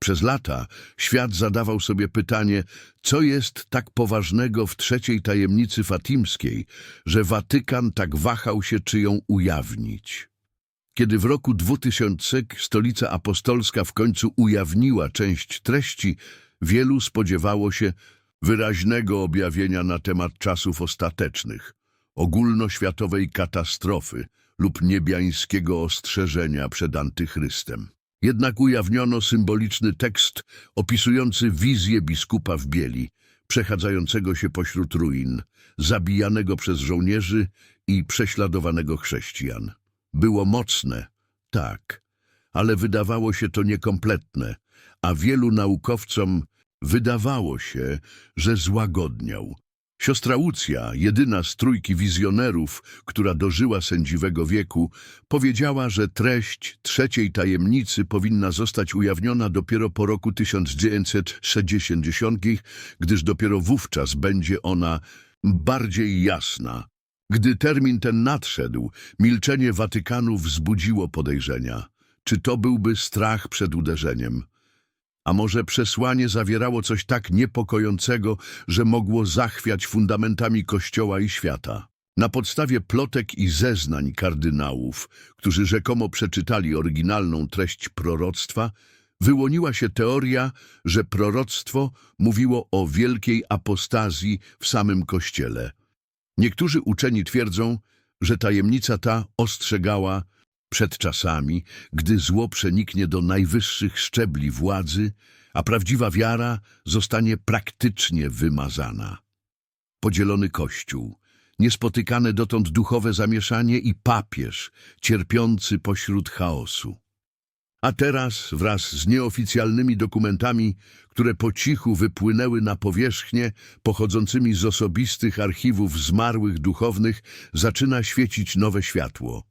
Przez lata świat zadawał sobie pytanie, co jest tak poważnego w trzeciej tajemnicy fatimskiej, że Watykan tak wahał się, czy ją ujawnić. Kiedy w roku 2000 stolica apostolska w końcu ujawniła część treści, wielu spodziewało się wyraźnego objawienia na temat czasów ostatecznych, ogólnoświatowej katastrofy lub niebiańskiego ostrzeżenia przed antychrystem. Jednak ujawniono symboliczny tekst opisujący wizję biskupa w bieli, przechadzającego się pośród ruin, zabijanego przez żołnierzy i prześladowanego chrześcijan. Było mocne, tak, ale wydawało się to niekompletne, a wielu naukowcom wydawało się, że złagodniał. Siostra Łucja, jedyna z trójki wizjonerów, która dożyła sędziwego wieku, powiedziała, że treść trzeciej tajemnicy powinna zostać ujawniona dopiero po roku 1960, gdyż dopiero wówczas będzie ona bardziej jasna. Gdy termin ten nadszedł, milczenie Watykanu wzbudziło podejrzenia. Czy to byłby strach przed uderzeniem? A może przesłanie zawierało coś tak niepokojącego, że mogło zachwiać fundamentami Kościoła i świata? Na podstawie plotek i zeznań kardynałów, którzy rzekomo przeczytali oryginalną treść proroctwa, wyłoniła się teoria, że proroctwo mówiło o wielkiej apostazji w samym Kościele. Niektórzy uczeni twierdzą, że tajemnica ta ostrzegała przed czasami, gdy zło przeniknie do najwyższych szczebli władzy, a prawdziwa wiara zostanie praktycznie wymazana. Podzielony Kościół, niespotykane dotąd duchowe zamieszanie i papież cierpiący pośród chaosu. A teraz, wraz z nieoficjalnymi dokumentami, które po cichu wypłynęły na powierzchnię, pochodzącymi z osobistych archiwów zmarłych duchownych, zaczyna świecić nowe światło.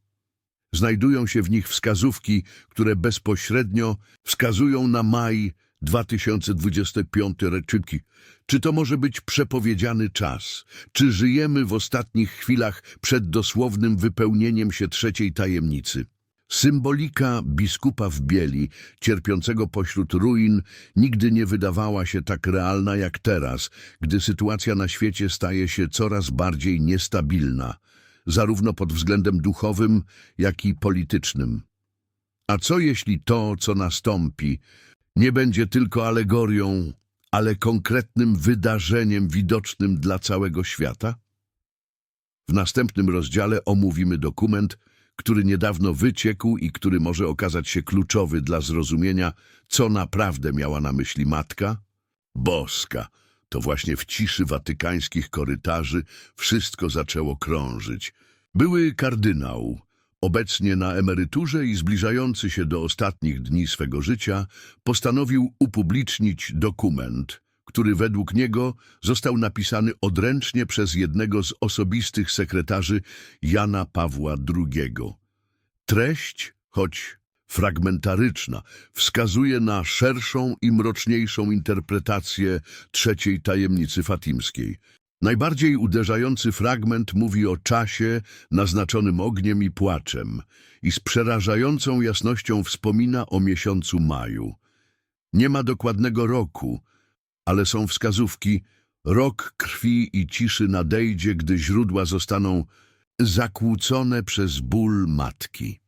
Znajdują się w nich wskazówki, które bezpośrednio wskazują na maj 2025 reczyki. Czy to może być przepowiedziany czas? Czy żyjemy w ostatnich chwilach przed dosłownym wypełnieniem się trzeciej tajemnicy? Symbolika biskupa w bieli, cierpiącego pośród ruin, nigdy nie wydawała się tak realna jak teraz, gdy sytuacja na świecie staje się coraz bardziej niestabilna, zarówno pod względem duchowym, jak i politycznym. A co jeśli to, co nastąpi, nie będzie tylko alegorią, ale konkretnym wydarzeniem widocznym dla całego świata? W następnym rozdziale omówimy dokument, który niedawno wyciekł i który może okazać się kluczowy dla zrozumienia, co naprawdę miała na myśli matka? Boska, to właśnie w ciszy watykańskich korytarzy wszystko zaczęło krążyć. Były kardynał, obecnie na emeryturze i zbliżający się do ostatnich dni swego życia, postanowił upublicznić dokument, który według niego został napisany odręcznie przez jednego z osobistych sekretarzy Jana Pawła II. Treść, choć fragmentaryczna, wskazuje na szerszą i mroczniejszą interpretację trzeciej tajemnicy fatimskiej. Najbardziej uderzający fragment mówi o czasie naznaczonym ogniem i płaczem i z przerażającą jasnością wspomina o miesiącu maju. Nie ma dokładnego roku, ale są wskazówki. Rok krwi i ciszy nadejdzie, gdy źródła zostaną zakłócone przez ból matki.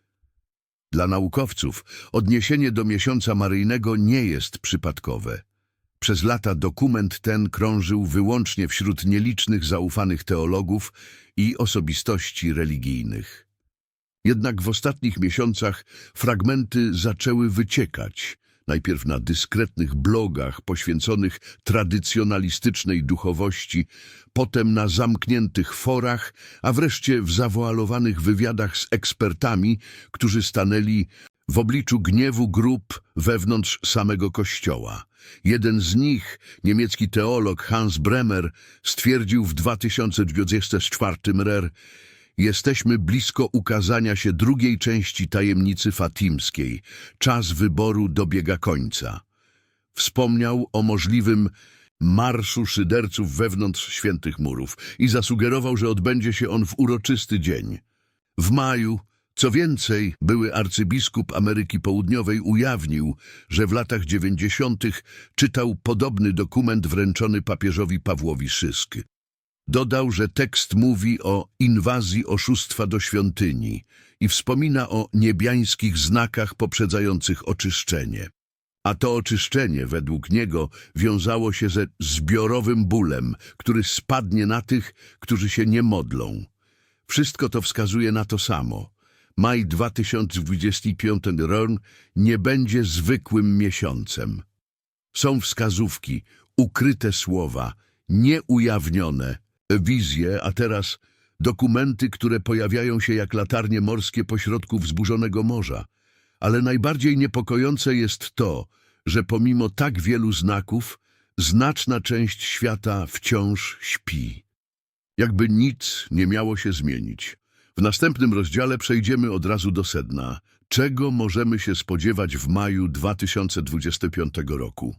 Dla naukowców odniesienie do miesiąca maryjnego nie jest przypadkowe. Przez lata dokument ten krążył wyłącznie wśród nielicznych zaufanych teologów i osobistości religijnych. Jednak w ostatnich miesiącach fragmenty zaczęły wyciekać, najpierw na dyskretnych blogach poświęconych tradycjonalistycznej duchowości, potem na zamkniętych forach, a wreszcie w zawoalowanych wywiadach z ekspertami, którzy stanęli w obliczu gniewu grup wewnątrz samego Kościoła. Jeden z nich, niemiecki teolog Hans Bremer, stwierdził w 2024 r. Jesteśmy blisko ukazania się drugiej części tajemnicy fatimskiej. Czas wyboru dobiega końca. Wspomniał o możliwym marszu szyderców wewnątrz świętych murów i zasugerował, że odbędzie się on w uroczysty dzień. W maju Co więcej, były arcybiskup Ameryki Południowej ujawnił, że w latach dziewięćdziesiątych czytał podobny dokument wręczony papieżowi Pawłowi Szysk. Dodał, że tekst mówi o inwazji oszustwa do świątyni i wspomina o niebiańskich znakach poprzedzających oczyszczenie. A to oczyszczenie, według niego, wiązało się ze zbiorowym bólem, który spadnie na tych, którzy się nie modlą. Wszystko to wskazuje na to samo. Maj 2025 rok nie będzie zwykłym miesiącem. Są wskazówki, ukryte słowa, nieujawnione, wizje, a teraz dokumenty, które pojawiają się jak latarnie morskie pośrodku wzburzonego morza. Ale najbardziej niepokojące jest to, że pomimo tak wielu znaków, znaczna część świata wciąż śpi. Jakby nic nie miało się zmienić. W następnym rozdziale przejdziemy od razu do sedna. Czego możemy się spodziewać w maju 2025 roku?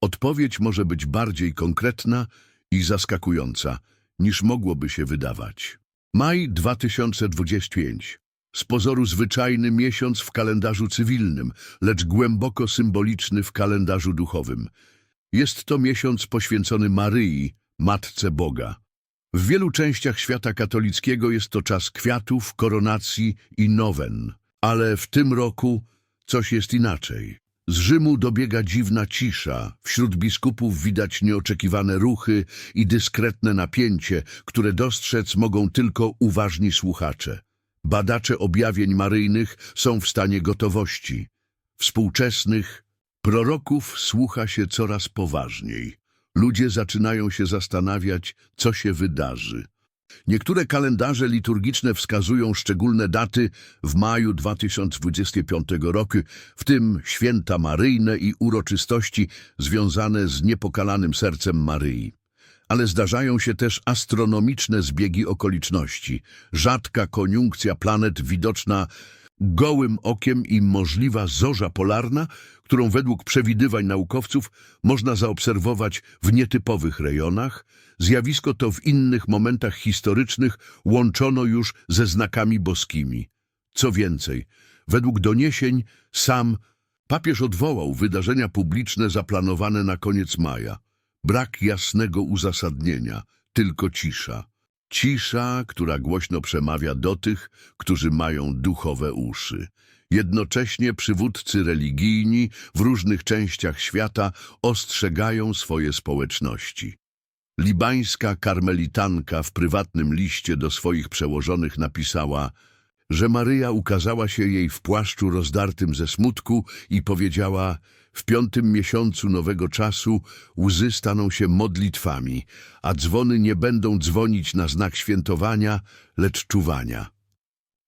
Odpowiedź może być bardziej konkretna i zaskakująca, niż mogłoby się wydawać. Maj 2025. Z pozoru zwyczajny miesiąc w kalendarzu cywilnym, lecz głęboko symboliczny w kalendarzu duchowym. Jest to miesiąc poświęcony Maryi, Matce Boga. W wielu częściach świata katolickiego jest to czas kwiatów, koronacji i nowen. Ale w tym roku coś jest inaczej. Z Rzymu dobiega dziwna cisza. Wśród biskupów widać nieoczekiwane ruchy i dyskretne napięcie, które dostrzec mogą tylko uważni słuchacze. Badacze objawień maryjnych są w stanie gotowości. Współczesnych proroków słucha się coraz poważniej. Ludzie zaczynają się zastanawiać, co się wydarzy. Niektóre kalendarze liturgiczne wskazują szczególne daty w maju 2025 roku, w tym święta maryjne i uroczystości związane z niepokalanym sercem Maryi. Ale zdarzają się też astronomiczne zbiegi okoliczności, rzadka koniunkcja planet widoczna gołym okiem i możliwa zorza polarna, którą według przewidywań naukowców można zaobserwować w nietypowych rejonach, zjawisko to w innych momentach historycznych łączono już ze znakami boskimi. Co więcej, według doniesień sam papież odwołał wydarzenia publiczne zaplanowane na koniec maja. Brak jasnego uzasadnienia, tylko cisza. Cisza, która głośno przemawia do tych, którzy mają duchowe uszy. Jednocześnie przywódcy religijni w różnych częściach świata ostrzegają swoje społeczności. Libańska karmelitanka w prywatnym liście do swoich przełożonych napisała, że Maryja ukazała się jej w płaszczu rozdartym ze smutku i powiedziała w piątym miesiącu nowego czasu łzy staną się modlitwami, a dzwony nie będą dzwonić na znak świętowania, lecz czuwania.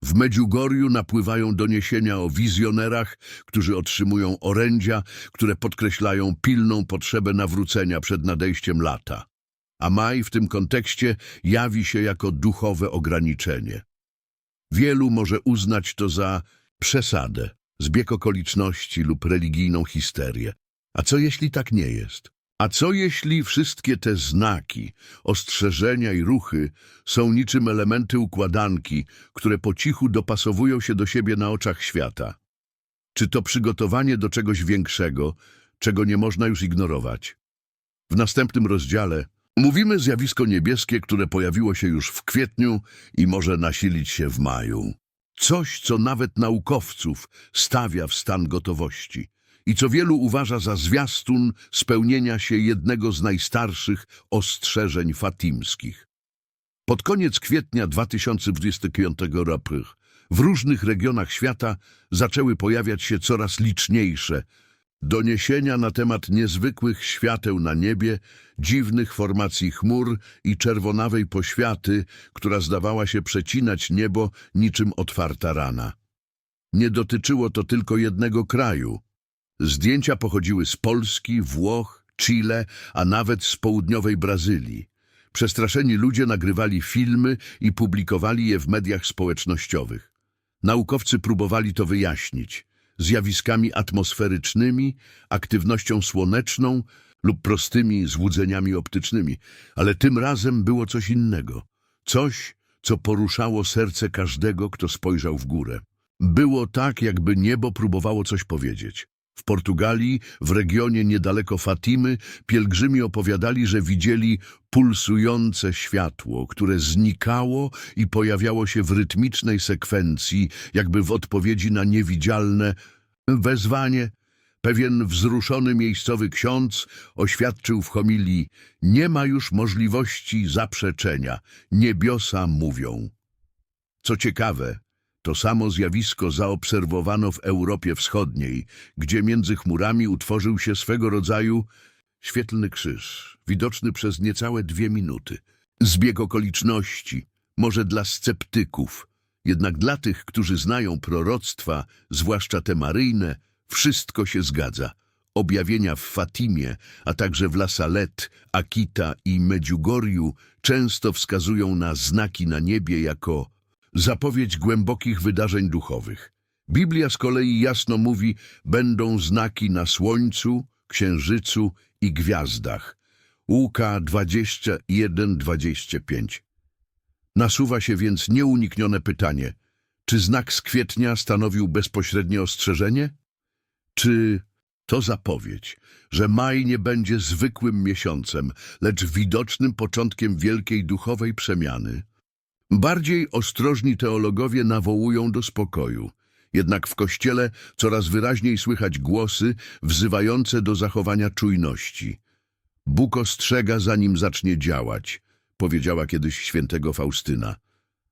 W Medjugorju napływają doniesienia o wizjonerach, którzy otrzymują orędzia, które podkreślają pilną potrzebę nawrócenia przed nadejściem lata. A maj w tym kontekście jawi się jako duchowe ograniczenie. Wielu może uznać to za przesadę, zbieg okoliczności lub religijną histerię. A co jeśli tak nie jest? A co jeśli wszystkie te znaki, ostrzeżenia i ruchy są niczym elementy układanki, które po cichu dopasowują się do siebie na oczach świata? Czy to przygotowanie do czegoś większego, czego nie można już ignorować? W następnym rozdziale Mówimy zjawisko niebieskie, które pojawiło się już w kwietniu i może nasilić się w maju. Coś, co nawet naukowców stawia w stan gotowości i co wielu uważa za zwiastun spełnienia się jednego z najstarszych ostrzeżeń fatimskich. Pod koniec kwietnia 2025 roku w różnych regionach świata zaczęły pojawiać się coraz liczniejsze Doniesienia na temat niezwykłych świateł na niebie, dziwnych formacji chmur i czerwonawej poświaty, która zdawała się przecinać niebo niczym otwarta rana. Nie dotyczyło to tylko jednego kraju. Zdjęcia pochodziły z Polski, Włoch, Chile, a nawet z południowej Brazylii. Przestraszeni ludzie nagrywali filmy i publikowali je w mediach społecznościowych. Naukowcy próbowali to wyjaśnić zjawiskami atmosferycznymi, aktywnością słoneczną lub prostymi złudzeniami optycznymi, ale tym razem było coś innego. Coś, co poruszało serce każdego, kto spojrzał w górę. Było tak, jakby niebo próbowało coś powiedzieć. W Portugalii, w regionie niedaleko Fatimy, pielgrzymi opowiadali, że widzieli pulsujące światło, które znikało i pojawiało się w rytmicznej sekwencji, jakby w odpowiedzi na niewidzialne wezwanie. Pewien wzruszony miejscowy ksiądz oświadczył w homilii Nie ma już możliwości zaprzeczenia. Niebiosa mówią. Co ciekawe, to samo zjawisko zaobserwowano w Europie Wschodniej, gdzie między chmurami utworzył się swego rodzaju świetlny krzyż, widoczny przez niecałe dwie minuty. Zbieg okoliczności, może dla sceptyków, jednak dla tych, którzy znają proroctwa, zwłaszcza te maryjne, wszystko się zgadza. Objawienia w Fatimie, a także w La Salette, Akita i Medjugorju często wskazują na znaki na niebie jako zapowiedź głębokich wydarzeń duchowych. Biblia z kolei jasno mówi, będą znaki na słońcu, księżycu i gwiazdach. Łuka 21-25. Nasuwa się więc nieuniknione pytanie, czy znak z kwietnia stanowił bezpośrednie ostrzeżenie? Czy to zapowiedź, że maj nie będzie zwykłym miesiącem, lecz widocznym początkiem wielkiej duchowej przemiany? Bardziej ostrożni teologowie nawołują do spokoju. Jednak w Kościele coraz wyraźniej słychać głosy wzywające do zachowania czujności. Bóg ostrzega, zanim zacznie działać, powiedziała kiedyś świętego Faustyna.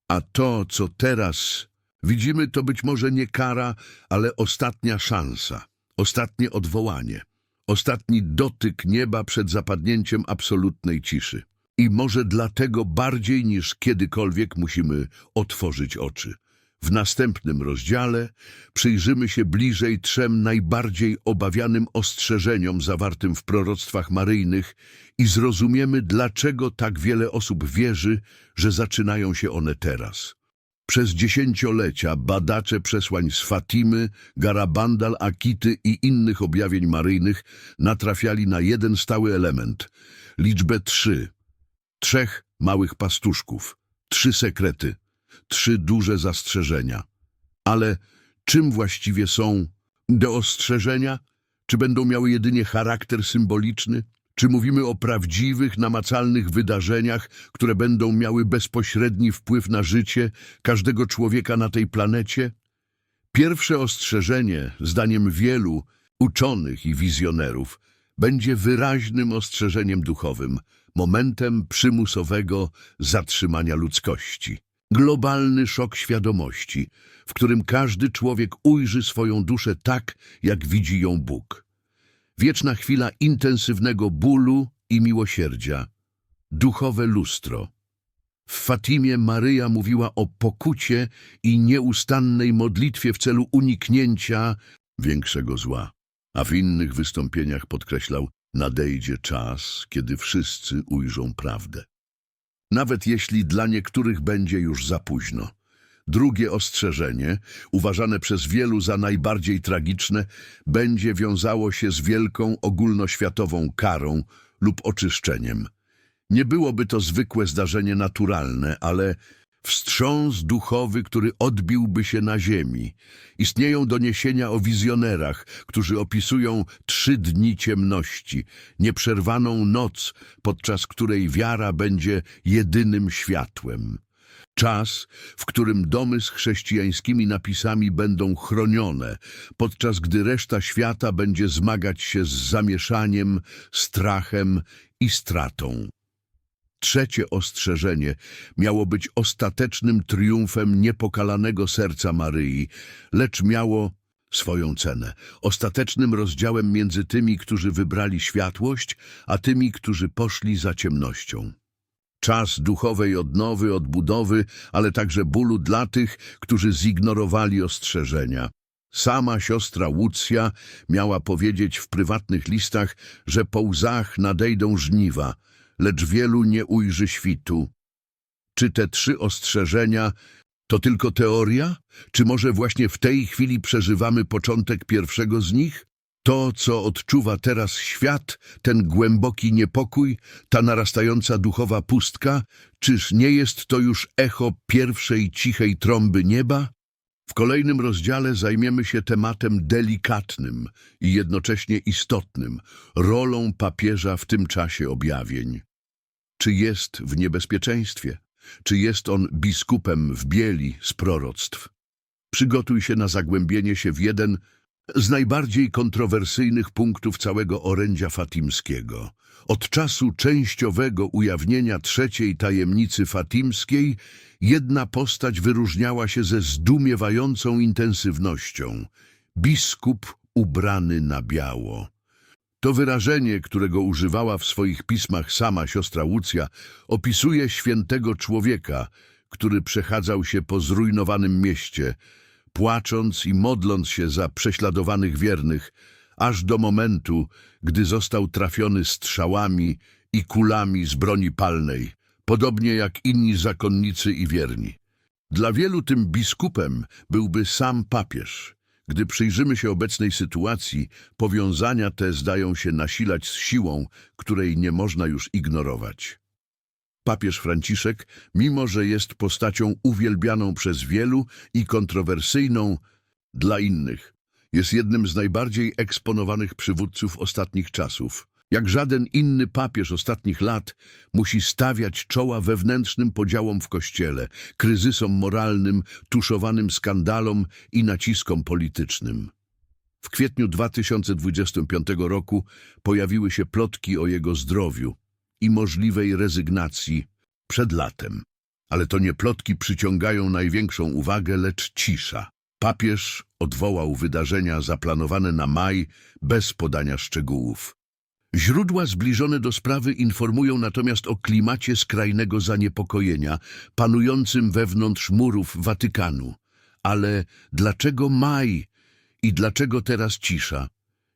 A to, co teraz widzimy, to być może nie kara, ale ostatnia szansa, ostatnie odwołanie, ostatni dotyk nieba przed zapadnięciem absolutnej ciszy. I może dlatego bardziej niż kiedykolwiek musimy otworzyć oczy. W następnym rozdziale przyjrzymy się bliżej trzem najbardziej obawianym ostrzeżeniom zawartym w proroctwach maryjnych i zrozumiemy, dlaczego tak wiele osób wierzy, że zaczynają się one teraz. Przez dziesięciolecia badacze przesłań z Fatimy, Garabandal, Akity i innych objawień maryjnych natrafiali na jeden stały element – liczbę trzy. Trzech małych pastuszków, trzy sekrety, trzy duże zastrzeżenia. Ale czym właściwie są te ostrzeżenia? Czy będą miały jedynie charakter symboliczny? Czy mówimy o prawdziwych, namacalnych wydarzeniach, które będą miały bezpośredni wpływ na życie każdego człowieka na tej planecie? Pierwsze ostrzeżenie, zdaniem wielu uczonych i wizjonerów, będzie wyraźnym ostrzeżeniem duchowym, momentem przymusowego zatrzymania ludzkości. Globalny szok świadomości, w którym każdy człowiek ujrzy swoją duszę tak, jak widzi ją Bóg. Wieczna chwila intensywnego bólu i miłosierdzia. Duchowe lustro. W Fatimie Maryja mówiła o pokucie i nieustannej modlitwie w celu uniknięcia większego zła, a w innych wystąpieniach podkreślał, nadejdzie czas, kiedy wszyscy ujrzą prawdę. Nawet jeśli dla niektórych będzie już za późno. Drugie ostrzeżenie, uważane przez wielu za najbardziej tragiczne, będzie wiązało się z wielką ogólnoświatową karą lub oczyszczeniem. Nie byłoby to zwykłe zdarzenie naturalne, ale wstrząs duchowy, który odbiłby się na ziemi. Istnieją doniesienia o wizjonerach, którzy opisują trzy dni ciemności, nieprzerwaną noc, podczas której wiara będzie jedynym światłem. Czas, w którym domy z chrześcijańskimi napisami będą chronione, podczas gdy reszta świata będzie zmagać się z zamieszaniem, strachem i stratą. Trzecie ostrzeżenie miało być ostatecznym triumfem niepokalanego serca Maryi, lecz miało swoją cenę, ostatecznym rozdziałem między tymi, którzy wybrali światłość, a tymi, którzy poszli za ciemnością. Czas duchowej odnowy, odbudowy, ale także bólu dla tych, którzy zignorowali ostrzeżenia. Sama siostra Łucja miała powiedzieć w prywatnych listach, że po łzach nadejdą żniwa, lecz wielu nie ujrzy świtu. Czy te trzy ostrzeżenia to tylko teoria? Czy może właśnie w tej chwili przeżywamy początek pierwszego z nich? To, co odczuwa teraz świat, ten głęboki niepokój, ta narastająca duchowa pustka, czyż nie jest to już echo pierwszej cichej trąby nieba? W kolejnym rozdziale zajmiemy się tematem delikatnym i jednocześnie istotnym, rolą papieża w tym czasie objawień. Czy jest w niebezpieczeństwie? Czy jest on biskupem w bieli z proroctw? Przygotuj się na zagłębienie się w jeden z najbardziej kontrowersyjnych punktów całego orędzia fatimskiego. Od czasu częściowego ujawnienia trzeciej tajemnicy fatimskiej jedna postać wyróżniała się ze zdumiewającą intensywnością. Biskup ubrany na biało. To wyrażenie, którego używała w swoich pismach sama siostra Łucja, opisuje świętego człowieka, który przechadzał się po zrujnowanym mieście, płacząc i modląc się za prześladowanych wiernych, aż do momentu, gdy został trafiony strzałami i kulami z broni palnej, podobnie jak inni zakonnicy i wierni. Dla wielu tym biskupem byłby sam papież. Gdy przyjrzymy się obecnej sytuacji, powiązania te zdają się nasilać z siłą, której nie można już ignorować. Papież Franciszek, mimo że jest postacią uwielbianą przez wielu i kontrowersyjną dla innych, jest jednym z najbardziej eksponowanych przywódców ostatnich czasów. Jak żaden inny papież ostatnich lat musi stawiać czoła wewnętrznym podziałom w Kościele, kryzysom moralnym, tuszowanym skandalom i naciskom politycznym. W kwietniu 2025 roku pojawiły się plotki o jego zdrowiu i możliwej rezygnacji przed latem. Ale to nie plotki przyciągają największą uwagę, lecz cisza. Papież odwołał wydarzenia zaplanowane na maj bez podania szczegółów. Źródła zbliżone do sprawy informują natomiast o klimacie skrajnego zaniepokojenia panującym wewnątrz murów Watykanu. Ale dlaczego maj i dlaczego teraz cisza?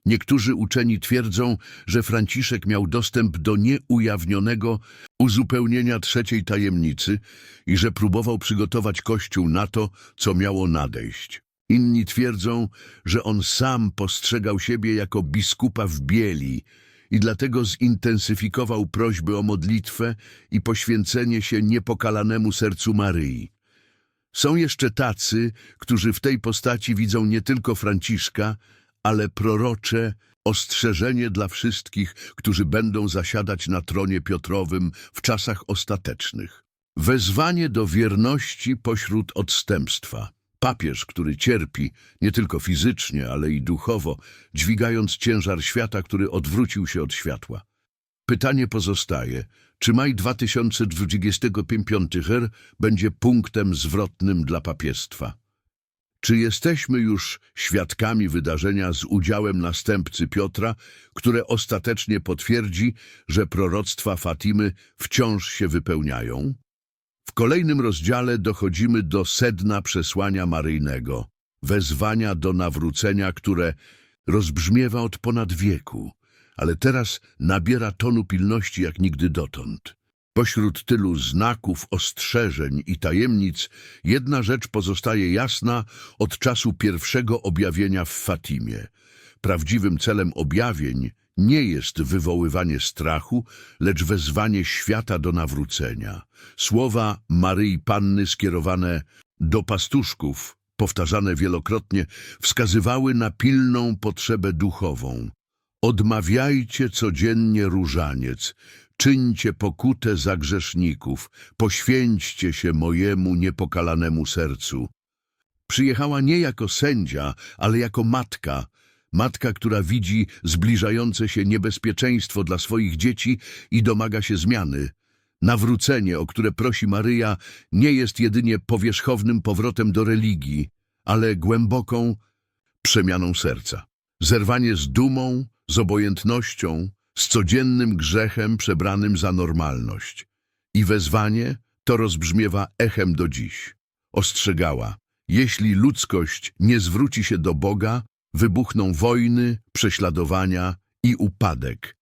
Niektórzy uczeni twierdzą, że Franciszek miał dostęp do nieujawnionego uzupełnienia trzeciej tajemnicy i że próbował przygotować Kościół na to, co miało nadejść. Inni twierdzą, że on sam postrzegał siebie jako biskupa w bieli i dlatego zintensyfikował prośby o modlitwę i poświęcenie się niepokalanemu sercu Maryi. Są jeszcze tacy, którzy w tej postaci widzą nie tylko Franciszka, ale prorocze ostrzeżenie dla wszystkich, którzy będą zasiadać na tronie Piotrowym w czasach ostatecznych. Wezwanie do wierności pośród odstępstwa. Papież, który cierpi nie tylko fizycznie, ale i duchowo, dźwigając ciężar świata, który odwrócił się od światła. Pytanie pozostaje, czy maj 2025 her będzie punktem zwrotnym dla papiestwa? Czy jesteśmy już świadkami wydarzenia z udziałem następcy Piotra, które ostatecznie potwierdzi, że proroctwa Fatimy wciąż się wypełniają? W kolejnym rozdziale dochodzimy do sedna przesłania maryjnego, wezwania do nawrócenia, które rozbrzmiewa od ponad wieku, ale teraz nabiera tonu pilności jak nigdy dotąd. Pośród tylu znaków, ostrzeżeń i tajemnic, jedna rzecz pozostaje jasna od czasu pierwszego objawienia w Fatimie. Prawdziwym celem objawień nie jest wywoływanie strachu, lecz wezwanie świata do nawrócenia. Słowa Maryi Panny skierowane do pastuszków, powtarzane wielokrotnie, wskazywały na pilną potrzebę duchową. Odmawiajcie codziennie różaniec, czyńcie pokutę za grzeszników, poświęćcie się mojemu niepokalanemu sercu. Przyjechała nie jako sędzia, ale jako matka, matka, która widzi zbliżające się niebezpieczeństwo dla swoich dzieci i domaga się zmiany. Nawrócenie, o które prosi Maryja, nie jest jedynie powierzchownym powrotem do religii, ale głęboką przemianą serca. Zerwanie z dumą, z obojętnością, z codziennym grzechem przebranym za normalność. I wezwanie to rozbrzmiewa echem do dziś. Ostrzegała, jeśli ludzkość nie zwróci się do Boga, wybuchną wojny, prześladowania i upadek.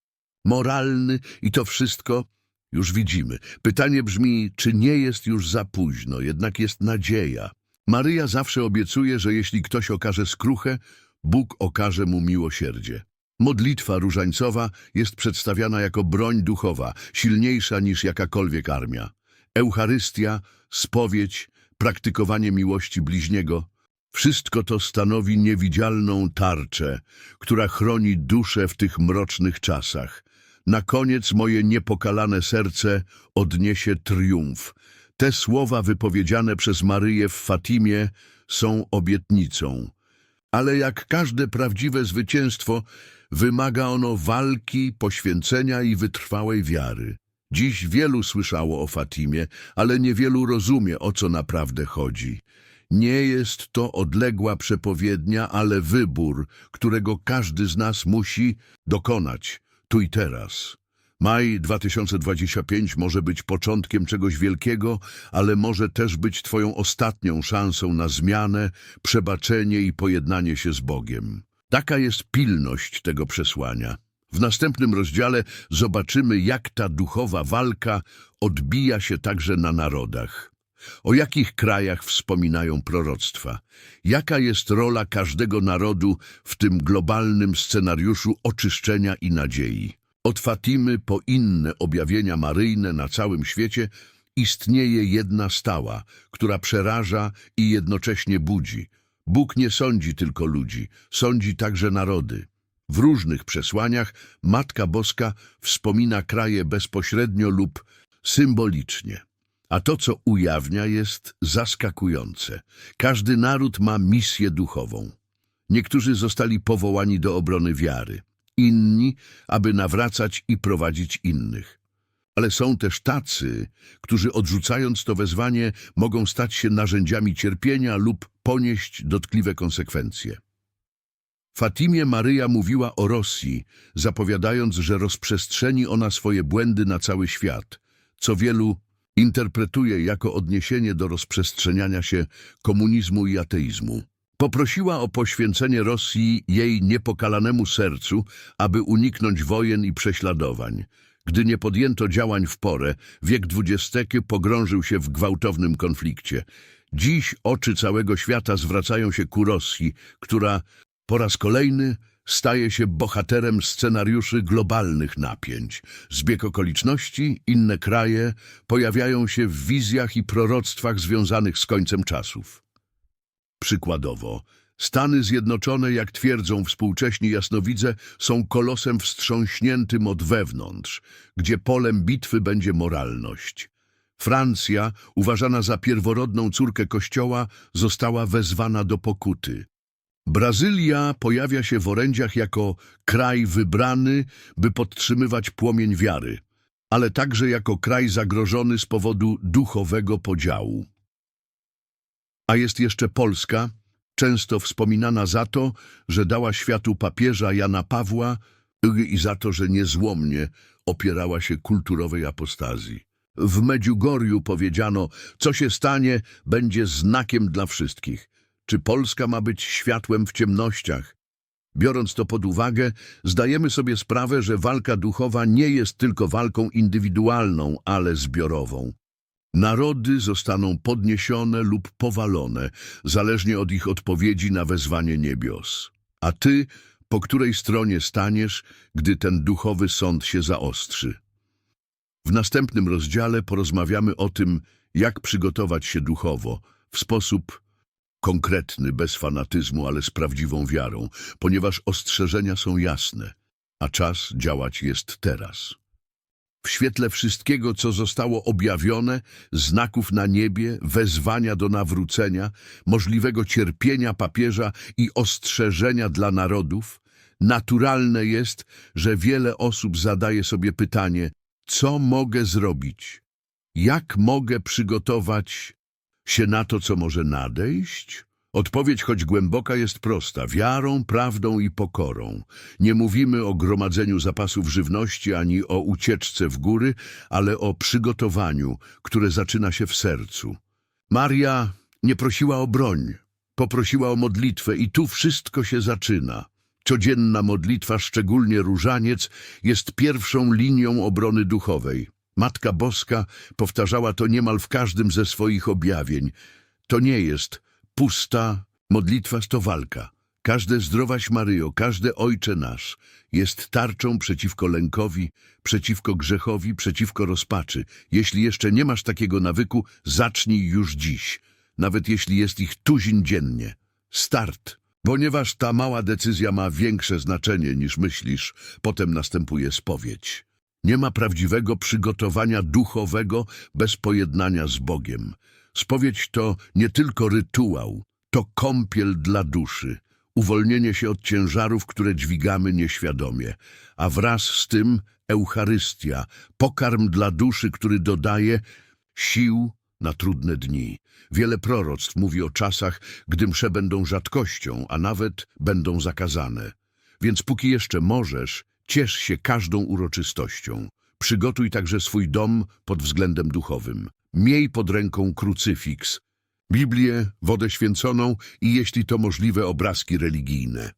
Moralny i to wszystko już widzimy. Pytanie brzmi, czy nie jest już za późno, jednak jest nadzieja. Maryja zawsze obiecuje, że jeśli ktoś okaże skruchę, Bóg okaże mu miłosierdzie. Modlitwa różańcowa jest przedstawiana jako broń duchowa, silniejsza niż jakakolwiek armia. Eucharystia, spowiedź, praktykowanie miłości bliźniego wszystko to stanowi niewidzialną tarczę, która chroni duszę w tych mrocznych czasach. Na koniec moje niepokalane serce odniesie triumf. Te słowa wypowiedziane przez Maryję w Fatimie są obietnicą. Ale jak każde prawdziwe zwycięstwo, wymaga ono walki, poświęcenia i wytrwałej wiary. Dziś wielu słyszało o Fatimie, ale niewielu rozumie, o co naprawdę chodzi. Nie jest to odległa przepowiednia, ale wybór, którego każdy z nas musi dokonać, tu i teraz. Maj 2025 może być początkiem czegoś wielkiego, ale może też być Twoją ostatnią szansą na zmianę, przebaczenie i pojednanie się z Bogiem. Taka jest pilność tego przesłania. W następnym rozdziale zobaczymy, jak ta duchowa walka odbija się także na narodach. O jakich krajach wspominają proroctwa? Jaka jest rola każdego narodu w tym globalnym scenariuszu oczyszczenia i nadziei? Od Fatimy po inne objawienia maryjne na całym świecie istnieje jedna stała, która przeraża i jednocześnie budzi. Bóg nie sądzi tylko ludzi, sądzi także narody. W różnych przesłaniach Matka Boska wspomina kraje bezpośrednio lub symbolicznie. A to, co ujawnia, jest zaskakujące. Każdy naród ma misję duchową. Niektórzy zostali powołani do obrony wiary, inni, aby nawracać i prowadzić innych. Ale są też tacy, którzy odrzucając to wezwanie, mogą stać się narzędziami cierpienia lub ponieść dotkliwe konsekwencje. Fatimie Maryja mówiła o Rosji, zapowiadając, że rozprzestrzeni ona swoje błędy na cały świat, co wielu interpretuje jako odniesienie do rozprzestrzeniania się komunizmu i ateizmu. Poprosiła o poświęcenie Rosji jej niepokalanemu sercu, aby uniknąć wojen i prześladowań. Gdy nie podjęto działań w porę, wiek XX pogrążył się w gwałtownym konflikcie. Dziś oczy całego świata zwracają się ku Rosji, która po raz kolejny staje się bohaterem scenariuszy globalnych napięć. Zbieg okoliczności, inne kraje pojawiają się w wizjach i proroctwach związanych z końcem czasów. Przykładowo, Stany Zjednoczone, jak twierdzą współcześni jasnowidze, są kolosem wstrząśniętym od wewnątrz, gdzie polem bitwy będzie moralność. Francja, uważana za pierworodną córkę Kościoła, została wezwana do pokuty. Brazylia pojawia się w orędziach jako kraj wybrany, by podtrzymywać płomień wiary, ale także jako kraj zagrożony z powodu duchowego podziału. A jest jeszcze Polska, często wspominana za to, że dała światu papieża Jana Pawła i za to, że niezłomnie opierała się kulturowej apostazji. W Medjugorju powiedziano, co się stanie, będzie znakiem dla wszystkich. Czy Polska ma być światłem w ciemnościach? Biorąc to pod uwagę, zdajemy sobie sprawę, że walka duchowa nie jest tylko walką indywidualną, ale zbiorową. Narody zostaną podniesione lub powalone, zależnie od ich odpowiedzi na wezwanie niebios. A ty, po której stronie staniesz, gdy ten duchowy sąd się zaostrzy? W następnym rozdziale porozmawiamy o tym, jak przygotować się duchowo, w sposób konkretny, bez fanatyzmu, ale z prawdziwą wiarą, ponieważ ostrzeżenia są jasne, a czas działać jest teraz. W świetle wszystkiego, co zostało objawione, znaków na niebie, wezwania do nawrócenia, możliwego cierpienia papieża i ostrzeżenia dla narodów, naturalne jest, że wiele osób zadaje sobie pytanie, co mogę zrobić? Jak mogę przygotować się na to, co może nadejść? Odpowiedź, choć głęboka, jest prosta. Wiarą, prawdą i pokorą. Nie mówimy o gromadzeniu zapasów żywności ani o ucieczce w góry, ale o przygotowaniu, które zaczyna się w sercu. Maria nie prosiła o broń, poprosiła o modlitwę i tu wszystko się zaczyna. Codzienna modlitwa, szczególnie różaniec, jest pierwszą linią obrony duchowej. Matka Boska powtarzała to niemal w każdym ze swoich objawień. To nie jest pusta modlitwa, to walka. Każde zdrowaś Maryjo, każde Ojcze nasz jest tarczą przeciwko lękowi, przeciwko grzechowi, przeciwko rozpaczy. Jeśli jeszcze nie masz takiego nawyku, zacznij już dziś, nawet jeśli jest ich tuzin dziennie. Start! Ponieważ ta mała decyzja ma większe znaczenie niż myślisz, potem następuje spowiedź. Nie ma prawdziwego przygotowania duchowego bez pojednania z Bogiem. Spowiedź to nie tylko rytuał, to kąpiel dla duszy, uwolnienie się od ciężarów, które dźwigamy nieświadomie, a wraz z tym Eucharystia, pokarm dla duszy, który dodaje sił na trudne dni. Wiele proroctw mówi o czasach, gdy msze będą rzadkością, a nawet będą zakazane. Więc póki jeszcze możesz, ciesz się każdą uroczystością. Przygotuj także swój dom pod względem duchowym. Miej pod ręką krucyfiks, Biblię, wodę święconą i jeśli to możliwe obrazki religijne.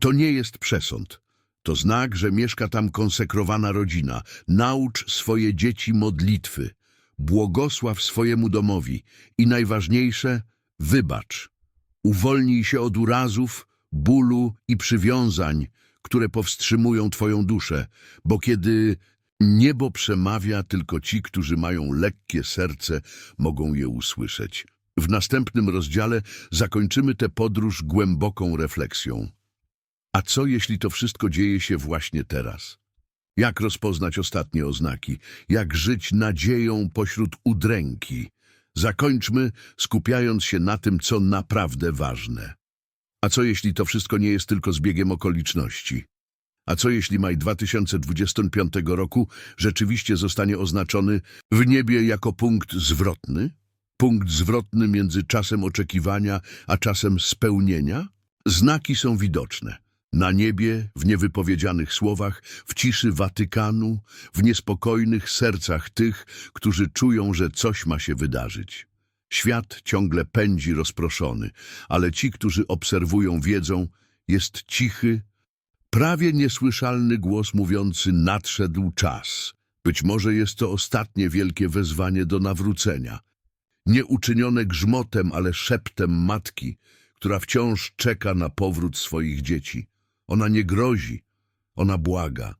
To nie jest przesąd. To znak, że mieszka tam konsekrowana rodzina. Naucz swoje dzieci modlitwy. Błogosław swojemu domowi. I najważniejsze, wybacz. Uwolnij się od urazów, bólu i przywiązań, które powstrzymują twoją duszę, bo kiedy niebo przemawia, tylko ci, którzy mają lekkie serce, mogą je usłyszeć. W następnym rozdziale zakończymy tę podróż głęboką refleksją. A co jeśli to wszystko dzieje się właśnie teraz? Jak rozpoznać ostatnie oznaki? Jak żyć nadzieją pośród udręki? Zakończmy, skupiając się na tym, co naprawdę ważne. A co jeśli to wszystko nie jest tylko zbiegiem okoliczności? A co jeśli maj 2025 roku rzeczywiście zostanie oznaczony w niebie jako punkt zwrotny? Punkt zwrotny między czasem oczekiwania a czasem spełnienia? Znaki są widoczne. Na niebie, w niewypowiedzianych słowach, w ciszy Watykanu, w niespokojnych sercach tych, którzy czują, że coś ma się wydarzyć. Świat ciągle pędzi rozproszony, ale ci, którzy obserwują, wiedzą, jest cichy, prawie niesłyszalny głos mówiący nadszedł czas. Być może jest to ostatnie wielkie wezwanie do nawrócenia. Nie uczynione grzmotem, ale szeptem matki, która wciąż czeka na powrót swoich dzieci. Ona nie grozi, ona błaga.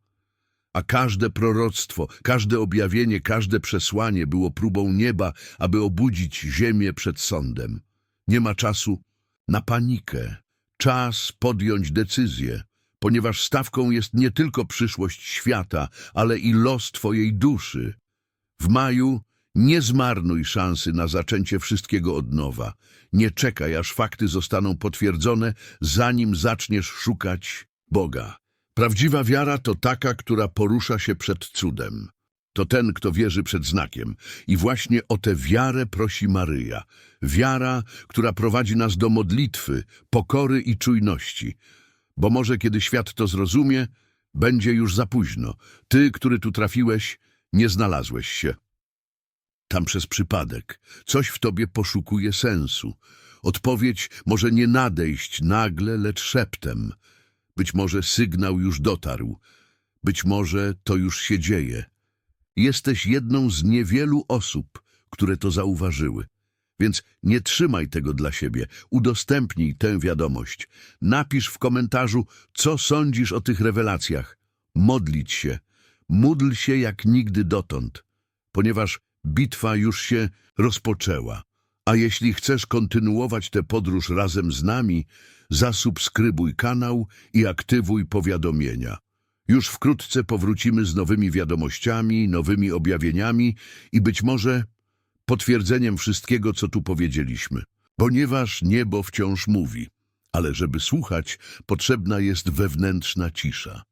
A każde proroctwo, każde objawienie, każde przesłanie było próbą nieba, aby obudzić ziemię przed sądem. Nie ma czasu na panikę. Czas podjąć decyzję, ponieważ stawką jest nie tylko przyszłość świata, ale i los twojej duszy. W maju nie zmarnuj szansy na zaczęcie wszystkiego od nowa. Nie czekaj, aż fakty zostaną potwierdzone, zanim zaczniesz szukać Boga. Prawdziwa wiara to taka, która porusza się przed cudem. To ten, kto wierzy przed znakiem. I właśnie o tę wiarę prosi Maryja. Wiara, która prowadzi nas do modlitwy, pokory i czujności. Bo może kiedy świat to zrozumie, będzie już za późno. Ty, który tu trafiłeś, nie znalazłeś się. Tam przez przypadek. Coś w tobie poszukuje sensu. Odpowiedź może nie nadejść nagle, lecz szeptem. Być może sygnał już dotarł. Być może to już się dzieje. Jesteś jedną z niewielu osób, które to zauważyły. Więc nie trzymaj tego dla siebie. Udostępnij tę wiadomość. Napisz w komentarzu, co sądzisz o tych rewelacjach. Modlić się. Módl się jak nigdy dotąd, ponieważ bitwa już się rozpoczęła. A jeśli chcesz kontynuować tę podróż razem z nami, zasubskrybuj kanał i aktywuj powiadomienia. Już wkrótce powrócimy z nowymi wiadomościami, nowymi objawieniami i być może potwierdzeniem wszystkiego, co tu powiedzieliśmy. Ponieważ niebo wciąż mówi, ale żeby słuchać, potrzebna jest wewnętrzna cisza.